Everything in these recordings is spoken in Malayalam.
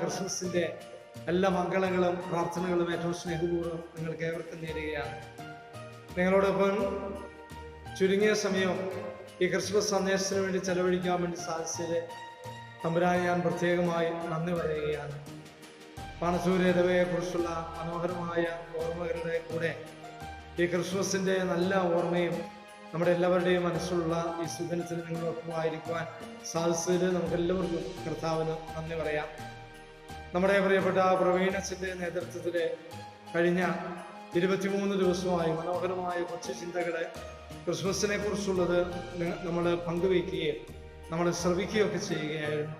ക്രിസ്മസിന്റെ എല്ലാ മംഗളങ്ങളും പ്രാർത്ഥനകളും ഏറ്റവും സ്നേഹപൂർവം നിങ്ങൾക്ക് ഏവർക്കും നേരുകയാണ്. നിങ്ങളോടൊപ്പം ചുരുങ്ങിയ സമയം ഈ ക്രിസ്മസ് സന്ദേശത്തിന് വേണ്ടി ചെലവഴിക്കാൻ വേണ്ടി സാധിച്ചത് തമ്പുരാൻ ഞാൻ പ്രത്യേകമായി നന്ദി പറയുകയാണ്. പാണസൂര്യ ഇടവയെക്കുറിച്ചുള്ള മനോഹരമായ ഓർമ്മകളുടെ കൂടെ ഈ ക്രിസ്മസിന്റെ നല്ല ഓർമ്മയും നമ്മുടെ എല്ലാവരുടെയും മനസ്സിലുള്ള ഈ സുദിനത്തിൽ നിങ്ങളൊപ്പമായിരിക്കുവാൻ സാധിച്ചതിൽ നമുക്ക് എല്ലാവർക്കും കർത്താവിന് നന്ദി പറയാം. നമ്മുടെ പ്രിയപ്പെട്ട പ്രവീണസിന്റെ നേതൃത്വത്തിൽ കഴിഞ്ഞ ഇരുപത്തിമൂന്ന് ദിവസമായി മനോഹരമായ കൊച്ചു ചിന്തകളെ ക്രിസ്മസിനെ കുറിച്ചുള്ളത് നമ്മൾ പങ്കുവയ്ക്കുകയും നമ്മൾ ശ്രവിക്കുകയൊക്കെ ചെയ്യുകയായിരുന്നു.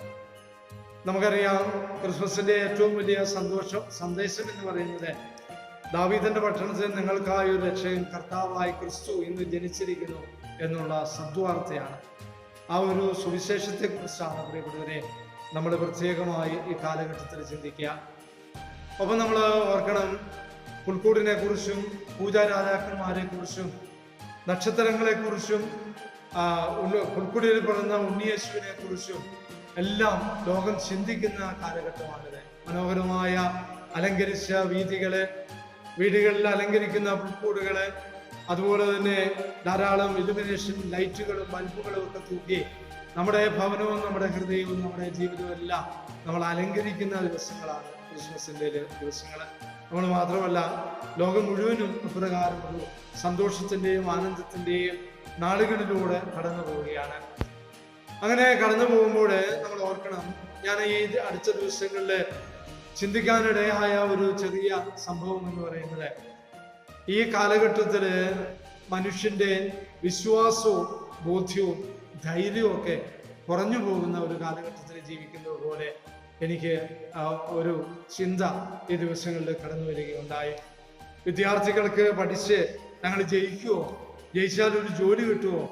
നമുക്കറിയാം ക്രിസ്മസിന്റെ ഏറ്റവും വലിയ സന്തോഷം സന്ദേശം എന്ന് പറയുന്നത് ദാവീദന്റെ പട്ടണത്തിൽ നിങ്ങൾക്കായി ഒരു രക്ഷകൻ കർത്താവായി ക്രിസ്തു ഇന്ന് ജനിച്ചിരിക്കുന്നു എന്നുള്ള സദ്വാർത്തയാണ്. ആ ഒരു സുവിശേഷത്തെ കുറിച്ചാണ് പ്രിയപ്പെട്ടവരെ നമ്മൾ പ്രത്യേകമായി ഈ കാലഘട്ടത്തിൽ ചിന്തിക്കുക. ഒപ്പം നമ്മൾ ഓർക്കണം പുൽക്കൂടിനെ കുറിച്ചും പൂജാരാജാക്കന്മാരെ കുറിച്ചും നക്ഷത്രങ്ങളെ കുറിച്ചും പുൽക്കുടിയിൽ പിറന്ന ഉണ്ണിയേശുവിനെ കുറിച്ചും എല്ലാം ലോകം ചിന്തിക്കുന്ന കാലഘട്ടമാണിത്. മനോഹരമായ അലങ്കരിച്ച വീതികൾ വീടുകളിൽ അലങ്കരിക്കുന്ന പുൽക്കൂടുകൾ അതുപോലെ തന്നെ ധാരാളം ഇലുമിനേഷൻ ലൈറ്റുകളും ബൾബുകളും ഒക്കെ തൂക്കി നമ്മുടെ ഭവനവും നമ്മുടെ ഹൃദയവും നമ്മുടെ ജീവിതവും എല്ലാം നമ്മൾ അലങ്കരിക്കുന്ന ദിവസങ്ങളാണ് ക്രിസ്മസിന്റെ ദിവസങ്ങൾ നമ്മൾ മാത്രമല്ല ലോകം മുഴുവനും അപ്രകാരമുള്ളൂ സന്തോഷത്തിന്റെയും ആനന്ദത്തിന്റെയും നാളുകളിലൂടെ കടന്നു പോവുകയാണ്. അങ്ങനെ കടന്നു പോകുമ്പോൾ നമ്മൾ ഓർക്കണം ഞാൻ ഈ അടുത്ത ദിവസങ്ങളിൽ ചിന്തിക്കാനിടയായ ഒരു ചെറിയ സംഭവം എന്ന് പറയുന്നത് ഈ കാലഘട്ടത്തിൽ മനുഷ്യന്റെ വിശ്വാസവും ബോധ്യവും ധൈര്യവും ഒക്കെ കുറഞ്ഞു പോകുന്ന ഒരു കാലഘട്ടത്തിൽ ജീവിക്കുന്നത് പോലെ എനിക്ക് ഒരു ചിന്ത ഈ ദിവസങ്ങളിൽ കടന്നു വരികയുണ്ടായി. വിദ്യാർത്ഥികൾക്ക് പഠിച്ച് ഞങ്ങൾ ജയിക്കുമോ ജയിച്ചാൽ ഒരു ജോലി കിട്ടുമോ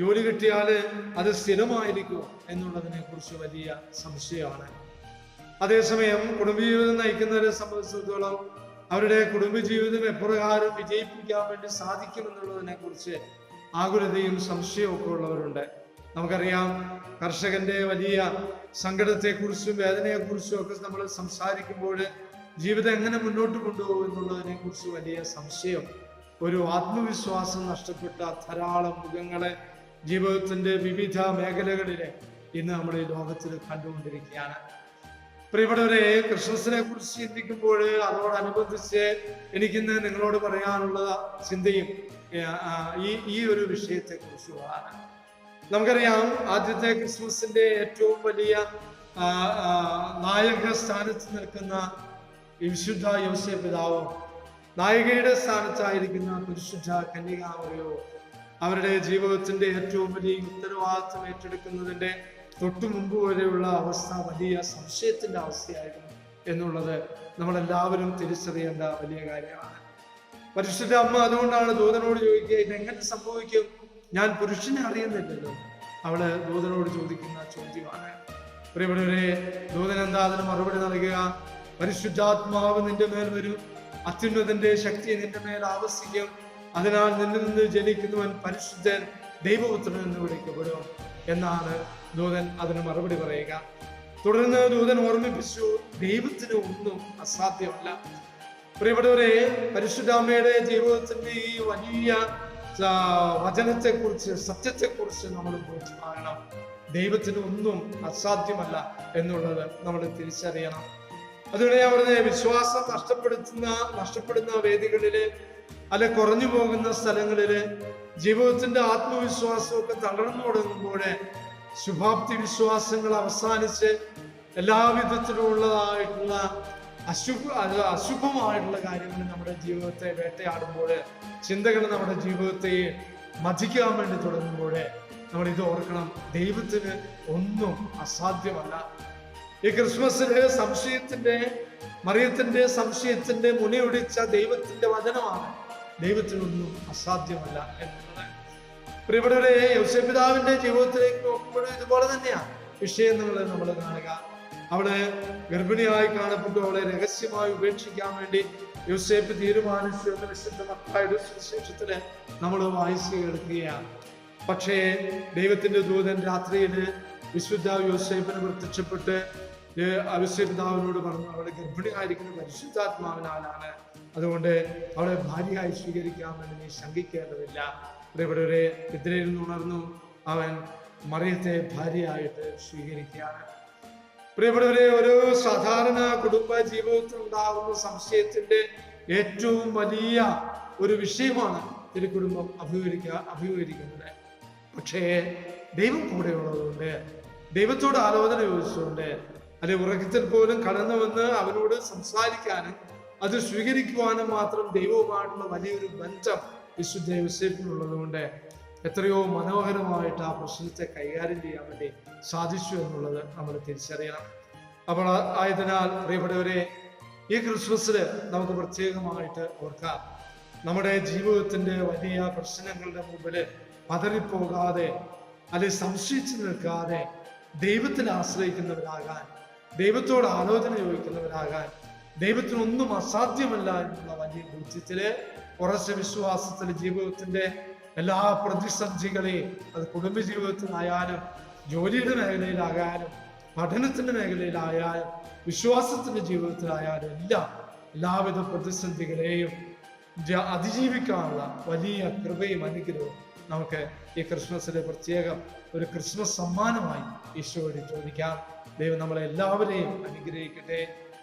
ജോലി കിട്ടിയാൽ അത് സ്ഥിരമായിരിക്കുമോ എന്നുള്ളതിനെ കുറിച്ച് വലിയ സംശയമാണ്. അതേസമയം കുടുംബജീവിതം നയിക്കുന്നവരെ സംബന്ധിച്ചിടത്തോളം അവരുടെ കുടുംബജീവിതം എപ്രകാരം വിജയിപ്പിക്കാൻ വേണ്ടി സാധിക്കുമെന്നുള്ളതിനെ കുറിച്ച് ആകുലതയും സംശയവും ഒക്കെ ഉള്ളവരുണ്ട്. നമുക്കറിയാം കർഷകന്റെ വലിയ സങ്കടത്തെക്കുറിച്ചും വേദനയെക്കുറിച്ചും ഒക്കെ നമ്മൾ സംസാരിക്കുമ്പോൾ ജീവിതം എങ്ങനെ മുന്നോട്ട് കൊണ്ടുപോകും എന്നുള്ളതിനെ കുറിച്ച് വലിയ സംശയം ഒരു ആത്മവിശ്വാസം നഷ്ടപ്പെട്ട ധാരാളം മുഖങ്ങളെ ജീവിതത്തിന്റെ വിവിധ മേഖലകളിലെ ഇന്ന് നമ്മൾ ഈ ലോകത്തിൽ കണ്ടുകൊണ്ടിരിക്കുകയാണ്. പ്രിയപ്പെട്ടവരെ ക്രിസ്മസിനെ കുറിച്ച് ചിന്തിക്കുമ്പോൾ അതോടനുബന്ധിച്ച് എനിക്കിന്ന് നിങ്ങളോട് പറയാനുള്ള ചിന്തയും ഈ ഈ ഒരു വിഷയത്തെ കുറിച്ചുമാണ് നമുക്കറിയാം ആദ്യത്തെ ക്രിസ്മസിന്റെ ഏറ്റവും വലിയ നായക സ്ഥാനത്ത് നിൽക്കുന്ന വിശുദ്ധ യോസെ പിതാവോ നായികയുടെ സ്ഥാനത്തായിരിക്കുന്ന പരിശുദ്ധ കന്യകാമറിയോ അവരുടെ ജീവിതത്തിന്റെ ഏറ്റവും വലിയ ഉത്തരവാദിത്വം ഏറ്റെടുക്കുന്നതിന്റെ തൊട്ടു മുമ്പ് വരെയുള്ള അവസ്ഥ വലിയ സംശയത്തിന്റെ അവസ്ഥയായിരുന്നു എന്നുള്ളത് നമ്മളെല്ലാവരും തിരിച്ചറിയേണ്ട വലിയ കാര്യമാണ്. പരിശുദ്ധ അമ്മ അതുകൊണ്ടാണ് ദൂതനോട് ചോദിക്കുക ഇതെങ്ങനെ സംഭവിക്കും? ഞാൻ പുരുഷനെ അറിയുന്നില്ലല്ലോ. അവൾ ദൂതനോട് ചോദിക്കുന്ന ചോദ്യമാണ്. പ്രിയപ്പെട്ടവരെ ദൂതൻ എന്താ അതിന് മറുപടി നൽകുക? പരിശുദ്ധാത്മാവ് നിന്റെ മേൽ വരും. അത്യുന്നതന്റെ ശക്തി നിന്റെ മേൽ ആവശ്യിക്കും അതിനാൽ നിന്നിൽ നിന്ന് ജനിക്കുന്നവൻ പരിശുദ്ധൻ ദൈവപുത്രൻ എന്ന് വിളിക്കപ്പെടും. എന്നാണ് ദൂതൻ അതിന് മറുപടി പറയുക. തുടർന്ന് ദൂതൻ ഓർമ്മിപ്പിച്ചു ദൈവത്തിന് ഒന്നും അസാധ്യമല്ല. പ്രിയപ്പെട്ടവരെ പരിശുദ്ധാമ്മയുടെ ജീവിതത്തിന്റെ ഈ വലിയ സത്യത്തെ സത്യത്തെക്കുറിച്ച് നമ്മൾ ബോധ്യമാകണം ദൈവത്തിന് ഒന്നും അസാധ്യമല്ല എന്നുള്ളത് നമ്മൾ തിരിച്ചറിയണം. അതുകൊണ്ട് ഞാൻ വിശ്വാസം നഷ്ടപ്പെടുത്തുന്ന നഷ്ടപ്പെടുന്ന വേദികളിൽ അല്ലെ കുറഞ്ഞു പോകുന്ന സ്ഥലങ്ങളിൽ ജീവിതത്തിന്റെ ആത്മവിശ്വാസമൊക്കെ തളർന്നു തുടങ്ങുമ്പോൾ ശുഭാപ്തി വിശ്വാസങ്ങൾ അവസാനിച്ച് എല്ലാവിധത്തിലുള്ളതായിട്ടുള്ള അശുഭ അശുഭമായിട്ടുള്ള കാര്യങ്ങൾ നമ്മുടെ ജീവിതത്തെ വേട്ടയാടുമ്പോൾ ചിന്തകൾ നമ്മുടെ ജീവിതത്തെ മതിക്കാൻ വേണ്ടി തുടങ്ങുമ്പോൾ നമ്മൾ ഇത് ഓർക്കണം. ദൈവത്തിന് ഒന്നും അസാധ്യമല്ല. ഈ ക്രിസ്മസിന് സംശയത്തിന്റെ മറിയത്തിന്റെ സംശയത്തിന്റെ മുനയൊടിച്ച ദൈവത്തിന്റെ വചനമാണ് ദൈവത്തിനൊന്നും അസാധ്യമല്ല എന്നുള്ളത്. പ്രിയപ്പെട്ടവരെ യോസപിതാവിന്റെ ജീവിതത്തിലേക്ക് നോക്കുമ്പോഴും ഇതുപോലെ തന്നെയാണ് വിഷയം നമ്മൾ കാണുക. അവൾ ഗർഭിണിയായി കാണപ്പെട്ടു. അവളെ രഹസ്യമായി ഉപേക്ഷിക്കാൻ വേണ്ടി യൂസേപ്പ് തീരുമാനിച്ചു മക്കളുടെ നമ്മൾ വായിച്ചു കേൾക്കുകയാണ്. പക്ഷേ ദൈവത്തിന്റെ ദൂതൻ രാത്രിയിൽ വിശുദ്ധ യൂസേപ്പിന് പ്രത്യക്ഷപ്പെട്ട് അവിശ്വപിതാവിനോട് പറഞ്ഞു അവളെ ഗർഭിണിയായിരിക്കുന്ന പരിശുദ്ധാത്മാവിനാലാണ്. അതുകൊണ്ട് അവളെ ഭാര്യയായി സ്വീകരിക്കാമെന്ന് നീ ശങ്കിക്കേണ്ടതില്ല. പ്രിയപ്പെട്ടവരെ നിദ്രയിൽ ഉണർന്നു അവൻ മറിയത്തെ ഭാര്യയായിട്ട് സ്വീകരിക്കുകയാണ്. പ്രിയപ്പെട്ടവരെ ഒരു സാധാരണ കുടുംബ ജീവിതത്തിൽ ഉണ്ടാകുന്ന സംശയത്തിന്റെ ഏറ്റവും വലിയ ഒരു വിഷയമാണ് തിരുക്കുടുംബം അഭിമുഖീകരിക്കുക അഭിമുഖീകരിക്കുന്നത്. പക്ഷേ ദൈവം കൂടെ ഉള്ളതുകൊണ്ട് ദൈവത്തോട് ആലോചന ചോദിച്ചുകൊണ്ട് അല്ലെ ഉറക്കത്തിൽ പോലും കടന്നു വന്ന് അവനോട് സംസാരിക്കാനും അത് സ്വീകരിക്കുവാനും മാത്രം ദൈവവുമായിട്ടുള്ള വലിയൊരു ബന്ധം വിശുദ്ധ യോസേഫിനുള്ളതുകൊണ്ട് എത്രയോ മനോഹരമായിട്ട് ആ പ്രശ്നത്തെ കൈകാര്യം ചെയ്യാൻ വേണ്ടി സാധിച്ചു എന്നുള്ളത് നമ്മൾ തിരിച്ചറിയണം. അപ്പോൾ ആയതിനാൽ പ്രിയപ്പെട്ടവരെ ഈ ക്രിസ്മസിൽ നമുക്ക് പ്രത്യേകമായിട്ട് ഓർക്കാം. നമ്മുടെ ജീവിതത്തിന്റെ വലിയ പ്രശ്നങ്ങളുടെ മുമ്പിൽ പതറിപ്പോകാതെ അല്ലെ സംശയിച്ചു നിൽക്കാതെ ദൈവത്തിൽ ആശ്രയിക്കുന്നവരാകാൻ ദൈവത്തോട് ആലോചന ചോദിക്കുന്നവരാകാൻ ദൈവത്തിനൊന്നും അസാധ്യമല്ല എന്നുള്ള വലിയ ബോധ്യത്തിൽ ഉറച്ച വിശ്വാസത്തിൽ ജീവിതത്തിന്റെ എല്ലാ പ്രതിസന്ധികളെയും അത് കുടുംബ ജീവിതത്തിലായാലും ജോലിയുടെ മേഖലയിലായാലും പഠനത്തിന്റെ മേഖലയിലായാലും വിശ്വാസത്തിന്റെ ജീവിതത്തിലായാലും എല്ലാം എല്ലാവിധ പ്രതിസന്ധികളെയും അതിജീവിക്കാനുള്ള വലിയ കൃപയും അനുഗ്രഹവും നമുക്ക് ഈ ക്രിസ്മസിലെ പ്രത്യേകം ഒരു ക്രിസ്മസ് സമ്മാനമായി ഈശോയോട് ചോദിക്കാം. ദൈവം നമ്മളെ എല്ലാവരെയും അനുഗ്രഹിക്കട്ടെ.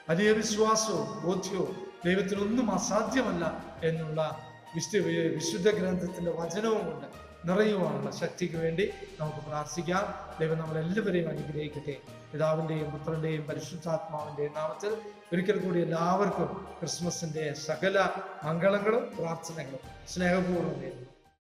വലിയ വിശ്വാസവും ബോധ്യവും ദൈവത്തിനൊന്നും അസാധ്യമല്ല എന്നുള്ള വിശുദ്ധ വിശുദ്ധ ഗ്രന്ഥത്തിന്റെ വചനവും കൊണ്ട് നിറയുവാനുള്ള ശക്തിക്ക് വേണ്ടി നമുക്ക് പ്രാർത്ഥിക്കാം. ദൈവം നമ്മളെല്ലാവരെയും അനുഗ്രഹിക്കട്ടെ. പിതാവിന്റെയും പുത്രന്റെയും പരിശുദ്ധാത്മാവിന്റെയും നാമത്തിൽ ഒരിക്കൽ കൂടി എല്ലാവർക്കും ക്രിസ്മസിന്റെ സകല മംഗളങ്ങളും പ്രാർത്ഥനകളും സ്നേഹപൂർവം നേരുന്നു.